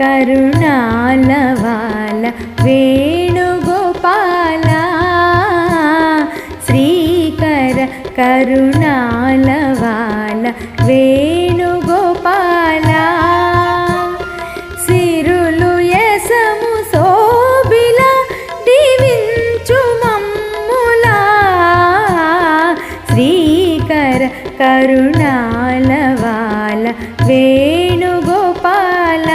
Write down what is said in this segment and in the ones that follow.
కరుణాలవాల వేణుగోపాల శ్రీకర కరుణాలవాల వేణుగోపాల కరుణాలవాల వేణుగోపాల.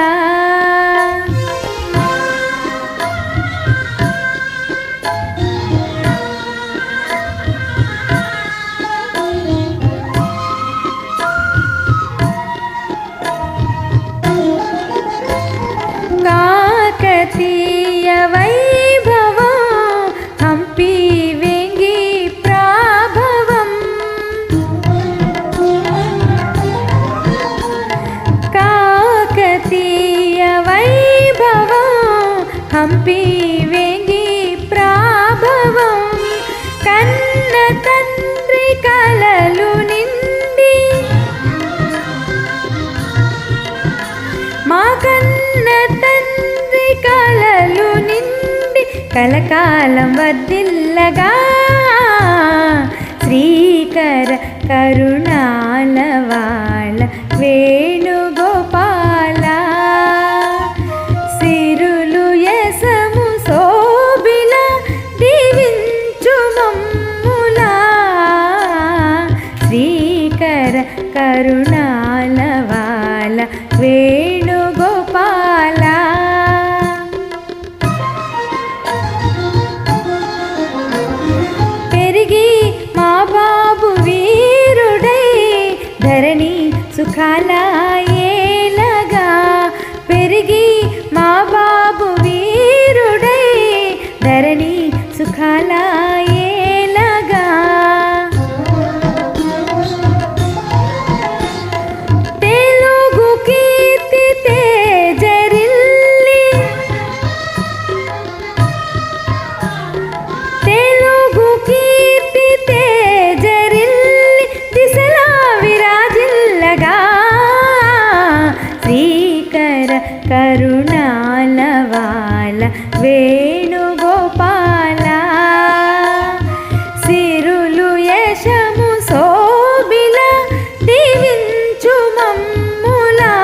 కాకతీ హంపి వెంగి ప్రాభవం కన్న తండ్రి కలలు నిండి మా కన్న తండ్రి కలలు నిండి కలకాలం వర్దిల్లగా శ్రీకర కరుణాల వాళ్ళ వే శ్రీకర కరుణాల వాళ్ళ వేణుగోపాల. పెరిగి మా బాబు వీరుడై ధరణి సుఖాలా కరుణాల వాళ్ళ వేణుగోపాల. సిరులు యశము శోభిల దీవించు మమ్ములా.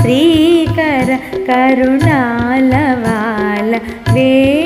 శ్రీకర కరుణాల వాళ్ళ వే